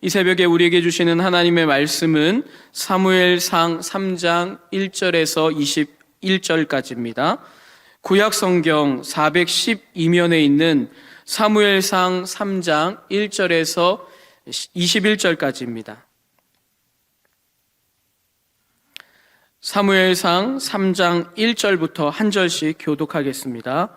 이 새벽에 우리에게 주시는 하나님의 말씀은 사무엘상 3장 1절에서 21절까지입니다. 구약 성경 412면에 있는 사무엘상 3장 1절에서 21절까지입니다. 사무엘상 3장 1절부터 한 절씩 교독하겠습니다.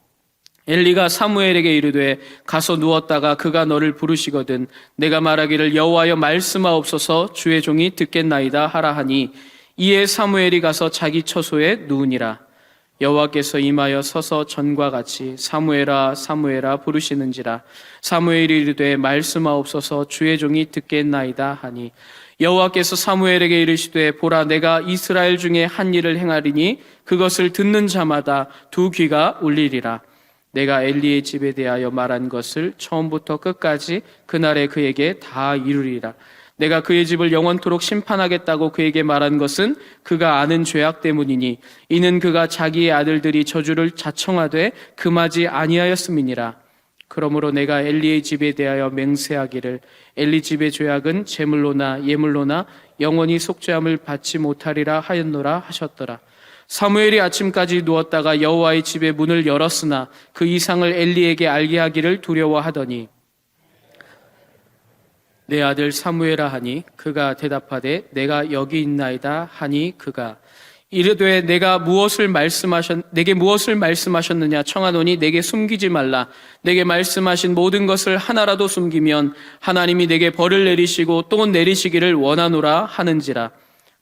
엘리가 사무엘에게 이르되 가서 누웠다가 그가 너를 부르시거든 내가 말하기를 여호와여 말씀하옵소서 주의 종이 듣겠나이다 하라 하니 이에 사무엘이 가서 자기 처소에 누우니라. 여호와께서 임하여 서서 전과 같이 사무엘아 사무엘아 부르시는지라. 사무엘이 이르되 말씀하옵소서 주의 종이 듣겠나이다 하니 여호와께서 사무엘에게 이르시되 보라 내가 이스라엘 중에 한 일을 행하리니 그것을 듣는 자마다 두 귀가 울리리라 내가 엘리의 집에 대하여 말한 것을 처음부터 끝까지 그날에 그에게 다 이루리라 내가 그의 집을 영원토록 심판하겠다고 그에게 말한 것은 그가 아는 죄악 때문이니 이는 그가 자기의 아들들이 저주를 자청하되 금하지 아니하였음이니라 그러므로 내가 엘리의 집에 대하여 맹세하기를 엘리 집의 죄악은 제물로나 예물로나 영원히 속죄함을 받지 못하리라 하였노라 하셨더라. 사무엘이 아침까지 누웠다가 여호와의 집의 문을 열었으나 그 이상을 엘리에게 알게 하기를 두려워하더니 내 아들 사무엘아 하니 그가 대답하되 내가 여기 있나이다 하니 그가 이르되 내가 무엇을 말씀하셨 내게 무엇을 말씀하셨느냐 청하노니 내게 숨기지 말라. 내게 말씀하신 모든 것을 하나라도 숨기면 하나님이 내게 벌을 내리시고 또 내리시기를 원하노라 하는지라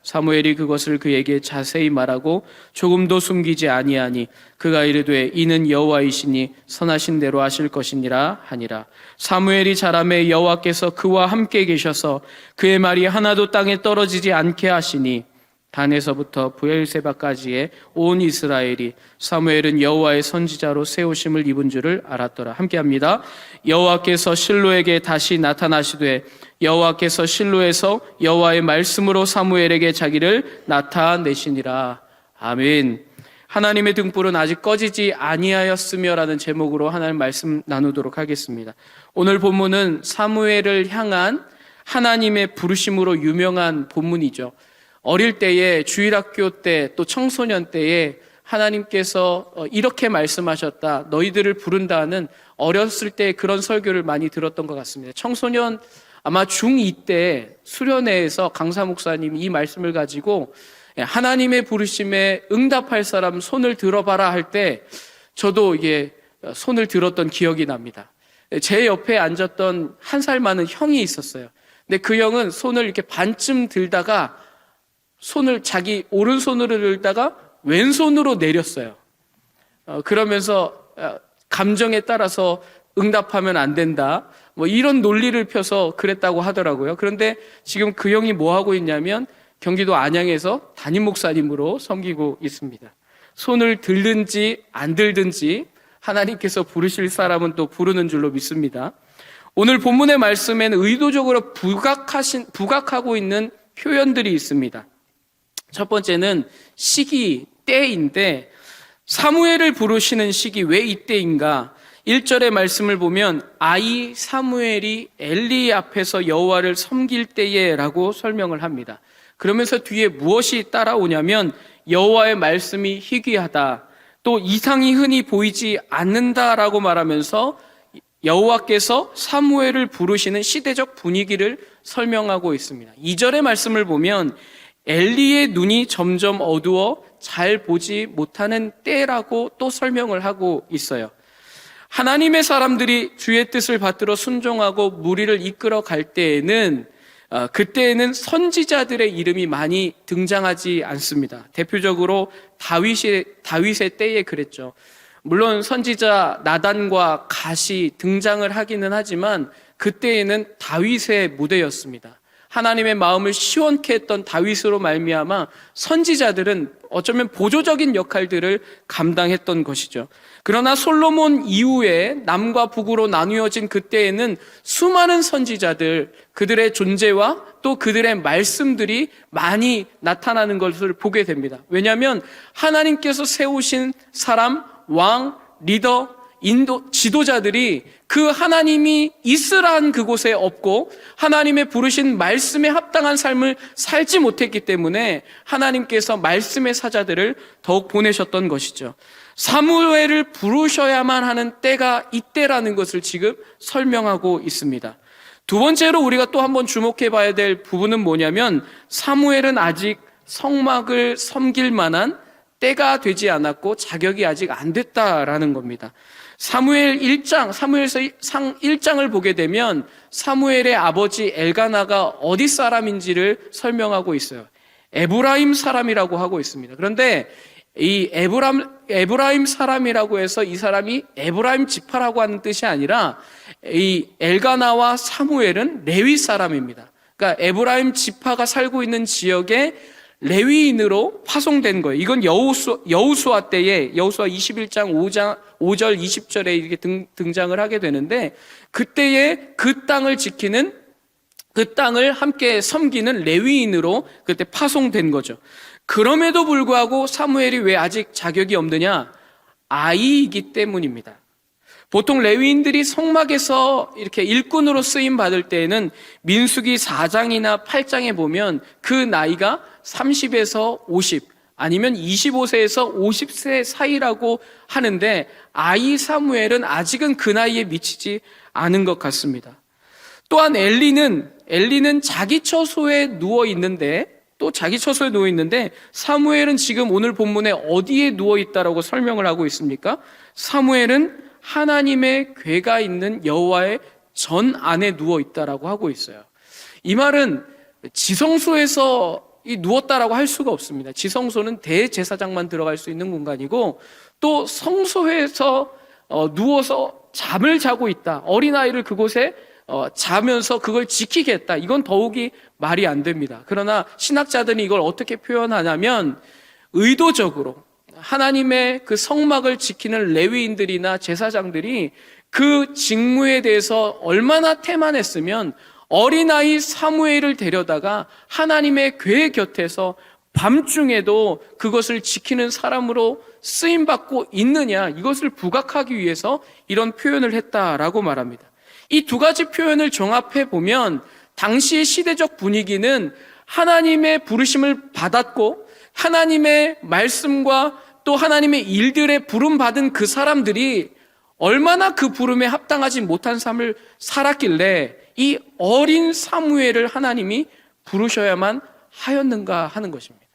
사무엘이 그것을 그에게 자세히 말하고 조금도 숨기지 아니하니 그가 이르되 이는 여호와이시니 선하신 대로 하실 것이니라 하니라. 사무엘이 자라매 여호와께서 그와 함께 계셔서 그의 말이 하나도 땅에 떨어지지 않게 하시니 단에서부터 부엘세바까지의 온 이스라엘이 사무엘은 여호와의 선지자로 세우심을 입은 줄을 알았더라. 함께합니다. 여호와께서 실로에게 다시 나타나시되 여호와께서 실로에서 여호와의 말씀으로 사무엘에게 자기를 나타내시니라. 아멘. 하나님의 등불은 아직 꺼지지 아니하였으며라는 제목으로 하나님 말씀 나누도록 하겠습니다. 오늘 본문은 사무엘을 향한 하나님의 부르심으로 유명한 본문이죠. 어릴 때에 주일학교 때 또 청소년 때에 하나님께서 이렇게 말씀하셨다. 너희들을 부른다는 어렸을 때 그런 설교를 많이 들었던 것 같습니다. 청소년 아마 중2 때 수련회에서 강사 목사님이 이 말씀을 가지고 하나님의 부르심에 응답할 사람 손을 들어봐라 할 때 저도 이게 손을 들었던 기억이 납니다. 제 옆에 앉았던 한 살 많은 형이 있었어요. 근데 그 형은 손을 이렇게 반쯤 들다가 손을 자기 오른손으로 들다가 왼손으로 내렸어요. 어, 그러면서 어, 감정에 따라서 응답하면 안 된다. 뭐 이런 논리를 펴서 그랬다고 하더라고요. 그런데 지금 그 형이 뭐 하고 있냐면 경기도 안양에서 담임 목사님으로 섬기고 있습니다. 손을 들든지 안 들든지 하나님께서 부르실 사람은 또 부르는 줄로 믿습니다. 오늘 본문의 말씀에는 의도적으로 부각하신, 부각하고 있는 표현들이 있습니다. 첫 번째는 시기, 때인데 사무엘을 부르시는 시기 왜 이때인가? 1절의 말씀을 보면 아이 사무엘이 엘리 앞에서 여호와를 섬길 때에라고 설명을 합니다. 그러면서 뒤에 무엇이 따라오냐면 여호와의 말씀이 희귀하다. 또 이상이 흔히 보이지 않는다라고 말하면서 여호와께서 사무엘을 부르시는 시대적 분위기를 설명하고 있습니다. 2절의 말씀을 보면 엘리의 눈이 점점 어두워 잘 보지 못하는 때라고 또 설명을 하고 있어요. 하나님의 사람들이 주의 뜻을 받들어 순종하고 무리를 이끌어 갈 때에는 어, 그때에는 선지자들의 이름이 많이 등장하지 않습니다. 대표적으로 다윗의 다윗의 때에 그랬죠. 물론 선지자 나단과 갓이 등장을 하기는 하지만 그때에는 다윗의 무대였습니다. 하나님의 마음을 시원케 했던 다윗으로 말미암아 선지자들은 어쩌면 보조적인 역할들을 감당했던 것이죠. 그러나 솔로몬 이후에 남과 북으로 나누어진 그때에는 수많은 선지자들 그들의 존재와 또 그들의 말씀들이 많이 나타나는 것을 보게 됩니다. 왜냐하면 하나님께서 세우신 사람, 왕, 리더, 인도 지도자들이 그 하나님이 있으란 그곳에 없고 하나님의 부르신 말씀에 합당한 삶을 살지 못했기 때문에 하나님께서 말씀의 사자들을 더욱 보내셨던 것이죠. 사무엘을 부르셔야만 하는 때가 이때라는 것을 지금 설명하고 있습니다. 두 번째로 우리가 또 한번 주목해 봐야 될 부분은 뭐냐면 사무엘은 아직 성막을 섬길 만한 때가 되지 않았고 자격이 아직 안 됐다라는 겁니다. 사무엘 1장, 사무엘서 상 1장을 보게 되면 사무엘의 아버지 엘가나가 어디 사람인지를 설명하고 있어요. 에브라임 사람이라고 하고 있습니다. 그런데 이 에브람, 에브라임 사람이라고 해서 이 사람이 에브라임 지파라고 하는 뜻이 아니라 이 엘가나와 사무엘은 레위 사람입니다. 그러니까 에브라임 지파가 살고 있는 지역에 레위인으로 파송된 거예요. 이건 여우수, 여우수아 때에 여우수아 21장 5장 5절 20절에 이렇게 등, 등장을 하게 되는데 그때에 그 땅을 지키는 그 땅을 함께 섬기는 레위인으로 그때 파송된 거죠. 그럼에도 불구하고 사무엘이 왜 아직 자격이 없느냐? 아이이기 때문입니다. 보통 레위인들이 성막에서 이렇게 일꾼으로 쓰임 받을 때에는 민수기 4장이나 8장에 보면 그 나이가 30에서 50 아니면 25세에서 50세 사이라고 하는데 아이 사무엘은 아직은 그 나이에 미치지 않은 것 같습니다. 또한 엘리는 엘리는 자기 처소에 누워 있는데 또 자기 처소에 누워 있는데 사무엘은 지금 오늘 본문에 어디에 누워 있다라고 설명을 하고 있습니까? 사무엘은 하나님의 괴가 있는 여호와의 전 안에 누워 있다라고 하고 있어요. 이 말은 지성소에서 이 누웠다라고 할 수가 없습니다. 지성소는 대제사장만 들어갈 수 있는 공간이고 또 성소에서 어, 누워서 잠을 자고 있다. 어린아이를 그곳에 어, 자면서 그걸 지키겠다. 이건 더욱이 말이 안 됩니다. 그러나 신학자들이 이걸 어떻게 표현하냐면 의도적으로 하나님의 그 성막을 지키는 레위인들이나 제사장들이 그 직무에 대해서 얼마나 태만했으면 어린아이 사무엘을 데려다가 하나님의 궤 곁에서 밤중에도 그것을 지키는 사람으로 쓰임받고 있느냐 이것을 부각하기 위해서 이런 표현을 했다라고 말합니다. 이 두 가지 표현을 종합해 보면 당시의 시대적 분위기는 하나님의 부르심을 받았고 하나님의 말씀과 또 하나님의 일들에 부름받은 그 사람들이 얼마나 그 부름에 합당하지 못한 삶을 살았길래 이 어린 사무엘을 하나님이 부르셔야만 하였는가 하는 것입니다.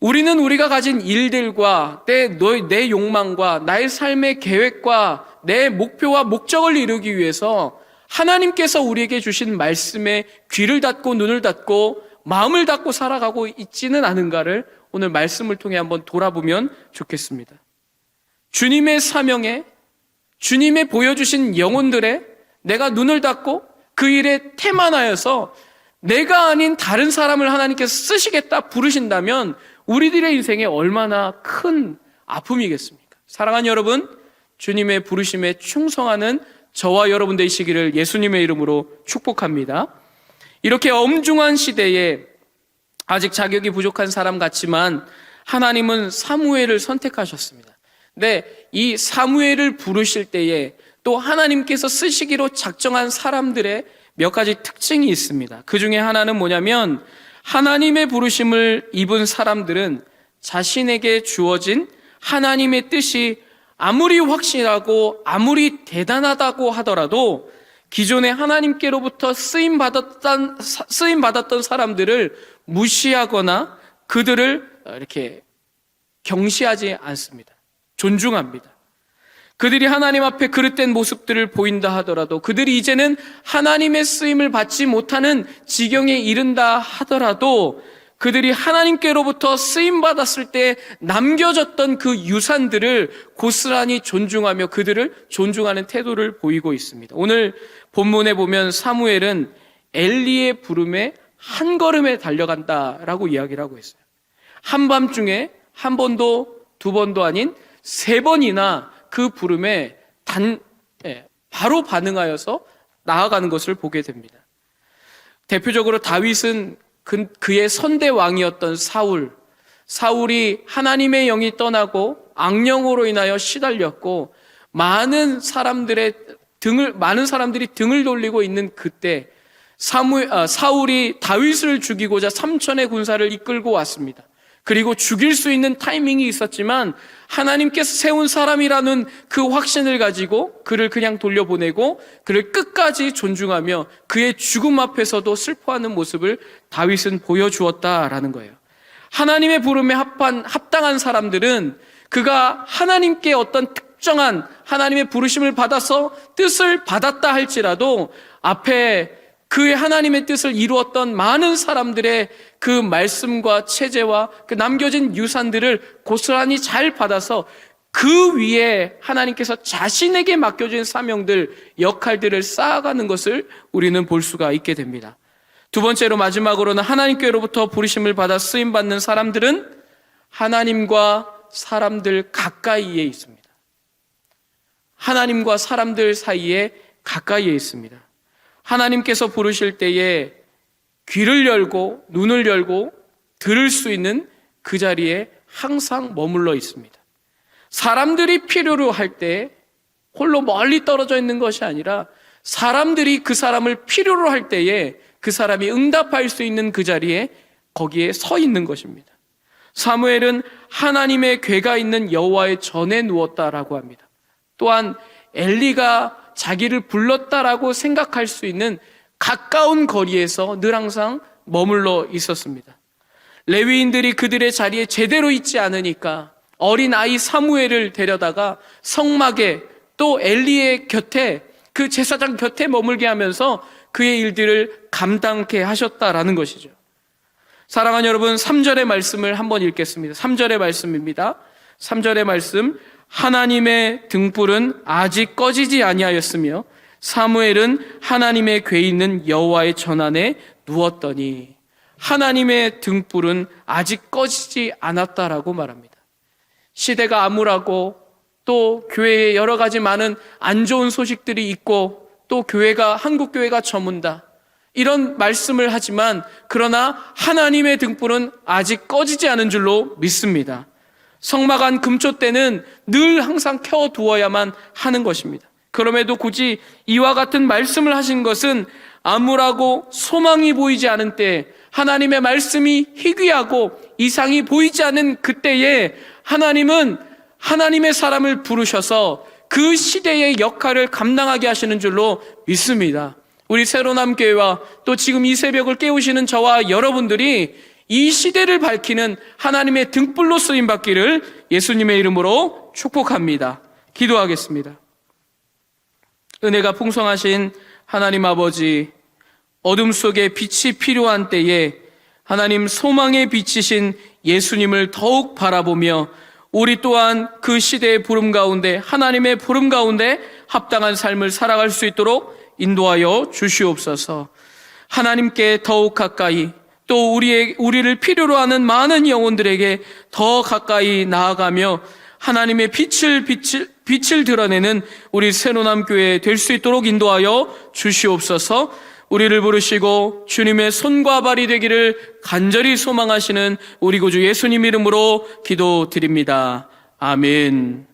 우리는 우리가 가진 일들과 내, 내 욕망과 나의 삶의 계획과 내 목표와 목적을 이루기 위해서 하나님께서 우리에게 주신 말씀에 귀를 닫고 눈을 닫고 마음을 닫고 살아가고 있지는 않은가를 오늘 말씀을 통해 한번 돌아보면 좋겠습니다. 주님의 사명에 주님의 보여주신 영혼들의 내가 눈을 닫고 그 일에 태만하여서 내가 아닌 다른 사람을 하나님께서 쓰시겠다 부르신다면 우리들의 인생에 얼마나 큰 아픔이겠습니까? 사랑하는 여러분, 주님의 부르심에 충성하는 저와 여러분 되시기를 예수님의 이름으로 축복합니다. 이렇게 엄중한 시대에 아직 자격이 부족한 사람 같지만 하나님은 사무엘을 선택하셨습니다. 근데 이 사무엘을 부르실 때에 또 하나님께서 쓰시기로 작정한 사람들의 몇 가지 특징이 있습니다. 그 중에 하나는 뭐냐면 하나님의 부르심을 입은 사람들은 자신에게 주어진 하나님의 뜻이 아무리 확실하고 아무리 대단하다고 하더라도 기존에 하나님께로부터 쓰임 받았던 쓰임 받았던 사람들을 무시하거나 그들을 이렇게 경시하지 않습니다. 존중합니다. 그들이 하나님 앞에 그릇된 모습들을 보인다 하더라도 그들이 이제는 하나님의 쓰임을 받지 못하는 지경에 이른다 하더라도 그들이 하나님께로부터 쓰임 받았을 때 남겨졌던 그 유산들을 고스란히 존중하며 그들을 존중하는 태도를 보이고 있습니다. 오늘 본문에 보면 사무엘은 엘리의 부름에 한 걸음에 달려간다라고 이야기를 하고 있어요. 한밤중에 한 번도 두 번도 아닌 세 번이나 그 부름에 단 예, 바로 반응하여서 나아가는 것을 보게 됩니다. 대표적으로 다윗은 그, 그의 선대 왕이었던 사울, 사울이 하나님의 영이 떠나고 악령으로 인하여 시달렸고 많은 사람들의 등을 많은 사람들이 등을 돌리고 있는 그때 사무, 아, 사울이 다윗을 죽이고자 삼천의 군사를 이끌고 왔습니다. 그리고 죽일 수 있는 타이밍이 있었지만 하나님께서 세운 사람이라는 그 확신을 가지고 그를 그냥 돌려보내고 그를 끝까지 존중하며 그의 죽음 앞에서도 슬퍼하는 모습을 다윗은 보여주었다라는 거예요. 하나님의 부름에 합한, 합당한 사람들은 그가 하나님께 어떤 특정한 하나님의 부르심을 받아서 뜻을 받았다 할지라도 앞에 그의 하나님의 뜻을 이루었던 많은 사람들의 그 말씀과 체제와 그 남겨진 유산들을 고스란히 잘 받아서 그 위에 하나님께서 자신에게 맡겨진 사명들, 역할들을 쌓아가는 것을 우리는 볼 수가 있게 됩니다. 두 번째로 마지막으로는 하나님께로부터 부르심을 받아 쓰임 받는 사람들은 하나님과 사람들 가까이에 있습니다. 하나님과 사람들 사이에 가까이에 있습니다. 하나님께서 부르실 때에 귀를 열고 눈을 열고 들을 수 있는 그 자리에 항상 머물러 있습니다. 사람들이 필요로 할 때 홀로 멀리 떨어져 있는 것이 아니라 사람들이 그 사람을 필요로 할 때에 그 사람이 응답할 수 있는 그 자리에 거기에 서 있는 것입니다. 사무엘은 하나님의 괴가 있는 여호와의 전에 누웠다라고 합니다. 또한 엘리가 자기를 불렀다라고 생각할 수 있는 가까운 거리에서 늘 항상 머물러 있었습니다. 레위인들이 그들의 자리에 제대로 있지 않으니까 어린 아이 사무엘을 데려다가 성막에 또 엘리의 곁에 그 제사장 곁에 머물게 하면서 그의 일들을 감당케 하셨다라는 것이죠. 사랑하는 여러분, 3절의 말씀을 한번 읽겠습니다. 3절의 말씀입니다. 3절의 말씀. 하나님의 등불은 아직 꺼지지 아니하였으며 사무엘은 하나님의 궤 있는 여호와의 전안에 누웠더니 하나님의 등불은 아직 꺼지지 않았다라고 말합니다. 시대가 암울하고 또 교회에 여러 가지 많은 안 좋은 소식들이 있고 또 교회가 한국 교회가 저문다. 이런 말씀을 하지만 그러나 하나님의 등불은 아직 꺼지지 않은 줄로 믿습니다. 성막 안 금초 때는 늘 항상 켜 두어야만 하는 것입니다. 그럼에도 굳이 이와 같은 말씀을 하신 것은 암울하고 소망이 보이지 않은 때 하나님의 말씀이 희귀하고 이상이 보이지 않은 그때에 하나님은 하나님의 사람을 부르셔서 그 시대의 역할을 감당하게 하시는 줄로 믿습니다. 우리 새로남 교회와 또 지금 이 새벽을 깨우시는 저와 여러분들이 이 시대를 밝히는 하나님의 등불로 쓰임 받기를 예수님의 이름으로 축복합니다. 기도하겠습니다. 은혜가 풍성하신 하나님 아버지, 어둠 속에 빛이 필요한 때에 하나님 소망의 빛이신 예수님을 더욱 바라보며 우리 또한 그 시대의 부름 가운데 하나님의 부름 가운데 합당한 삶을 살아갈 수 있도록 인도하여 주시옵소서. 하나님께 더욱 가까이 또 우리의 우리를 필요로 하는 많은 영혼들에게 더 가까이 나아가며 하나님의 빛을 빛을 빛을 드러내는 우리 새로남 교회 될 수 있도록 인도하여 주시옵소서. 우리를 부르시고 주님의 손과 발이 되기를 간절히 소망하시는 우리 구주 예수님 이름으로 기도드립니다. 아멘.